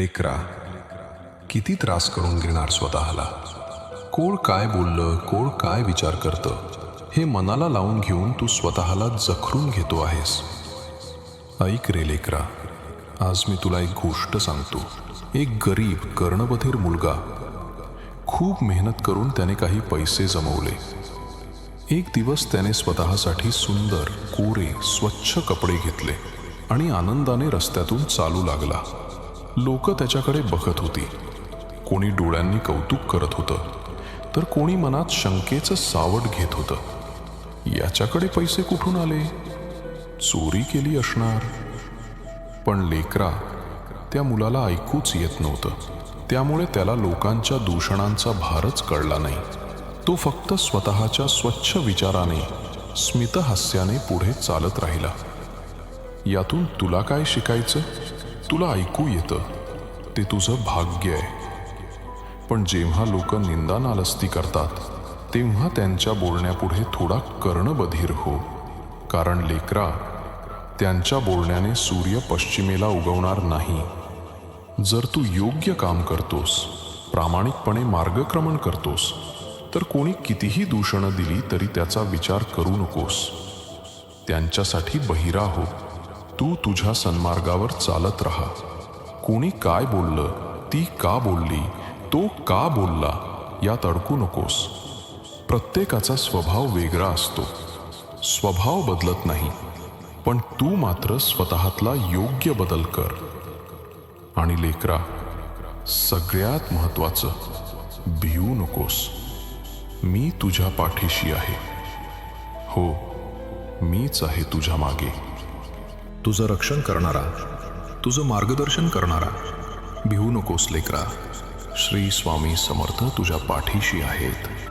लेकरा किती त्रास करून घेणार स्वतःला? कोण काय बोललं कोण काय विचार करतं हे मनाला लावून घेऊन तू स्वतःला जखरून घेतो आहेस. ऐक रे लेकरा आज मी तुला एक गोष्ट सांगतो. एक गरीब कर्णबधीर मुलगा खूप मेहनत करून त्याने काही पैसे जमवले. एक दिवस त्याने स्वतःसाठी सुंदर कोरे स्वच्छ कपडे घेतले आणि आनंदाने रस्त्यातून चालू लागला. लोक त्याच्याकडे बघत होती. कोणी डोळ्यांनी कौतुक करत होतं तर कोणी मनात शंकेचं सावट घेत होतं. याच्याकडे पैसे कुठून आले? चोरी केली असणार. पण लेकरा त्या मुलाला ऐकूच येत नव्हतं. त्यामुळे त्याला लोकांच्या दूषणांचा भारच कळला नाही. तो फक्त स्वतःच्या स्वच्छ विचाराने स्मितहास्याने पुढे चालत राहिला. यातून तुला काय शिकायचं? तुला ऐकू येतं. ते तुझं भाग्य आहे. पण जेव्हा लोक निंदा नालस्ती करतात तेव्हा त्यांच्या बोलण्यापुढे थोडा कर्णबधीर हो. कारण लेकरा त्यांच्या बोलण्याने सूर्य पश्चिमेला उगवणार नाही. जर तू योग्य काम करतोस प्रामाणिकपणे मार्गक्रमण करतोस तर कोणी कितीही दूषणं दिली तरी त्याचा विचार करू नकोस. त्यांच्यासाठी बहिरा हो. तू तुझ्या सन्मार्गावर चालत राहा. कोणी काय बोललं ती का बोलली तो का बोलला यात अडकू नकोस. प्रत्येकाचा स्वभाव वेगळा असतो. स्वभाव बदलत नाही पण तू मात्र स्वतःतला योग्य बदल कर. आणि लेकरा सगळ्यात महत्वाचं भिवू नकोस. मी तुझ्या पाठीशी आहे. हो मीच आहे तुझ्या मागे. तुझं रक्षण करणारा तुझं मार्गदर्शन करणारा भिवू नकोस लेकरा. श्री स्वामी समर्थ तुझ्या पाठीशी आहेत.